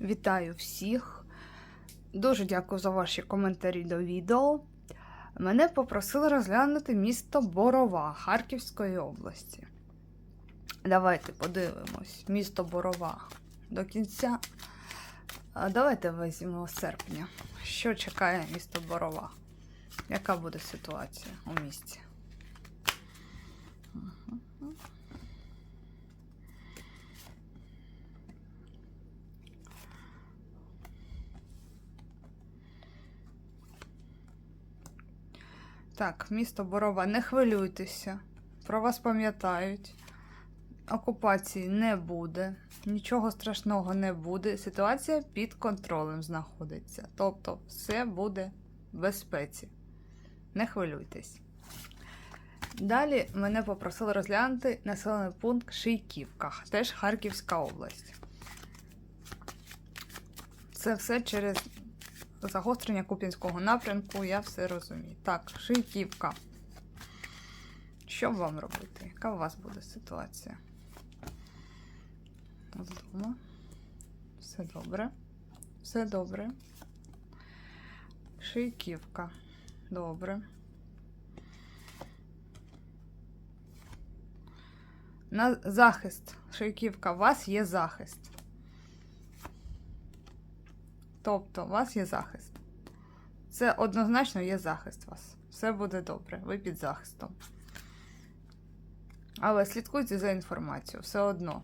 Вітаю всіх. Дуже дякую за ваші коментарі до відео. Мене попросили розглянути місто Борова Харківської області. Давайте подивимось. Місто Борова до кінця. Давайте візьмемо серпня. Що чекає місто Борова? Яка буде ситуація у місті? Так, місто Борова, не хвилюйтеся. Про вас пам'ятають. Окупації не буде, нічого страшного не буде. Ситуація під контролем знаходиться. Тобто, все буде в безпеці. Не хвилюйтесь. Далі мене попросили розглянути населений пункт Шийківка, теж Харківська область. Це все через загострення Куп'янського напрямку, я все розумію. Так, Шийківка. Що вам робити? Яка у вас буде ситуація? Вдома. Все добре. Все добре. Шийківка. Добре. На захист. Шийківка, у вас є захист. Тобто, у вас є захист. Це однозначно є захист у вас. Все буде добре, ви під захистом. Але слідкуйте за інформацією, все одно.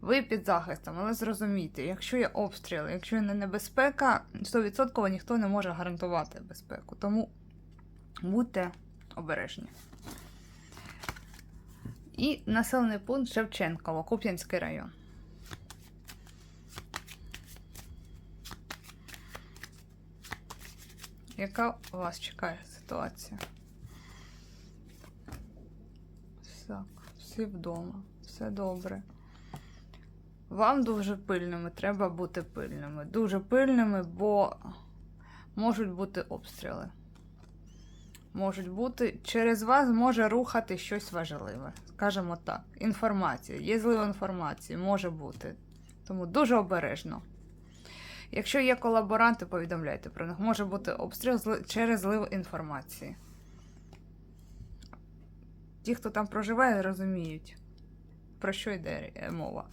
Ви під захистом, але зрозумійте, якщо є обстріли, якщо є небезпека, 100% ніхто не може гарантувати безпеку. Тому будьте обережні. І населений пункт Шевченково, Куп'янський район. Яка вас чекає ситуація? Так, всі вдома, все добре. Вам дуже пильними, треба бути пильними. Дуже пильними, бо можуть бути обстріли. Можуть бути, через вас може рухати щось важливе. Скажімо так, інформація, є злива інформація, може бути. Тому дуже обережно. Якщо є колаборанти, повідомляйте про них. Може бути обстріл через злив інформації. Ті, хто там проживає, розуміють, про що йде е, мова.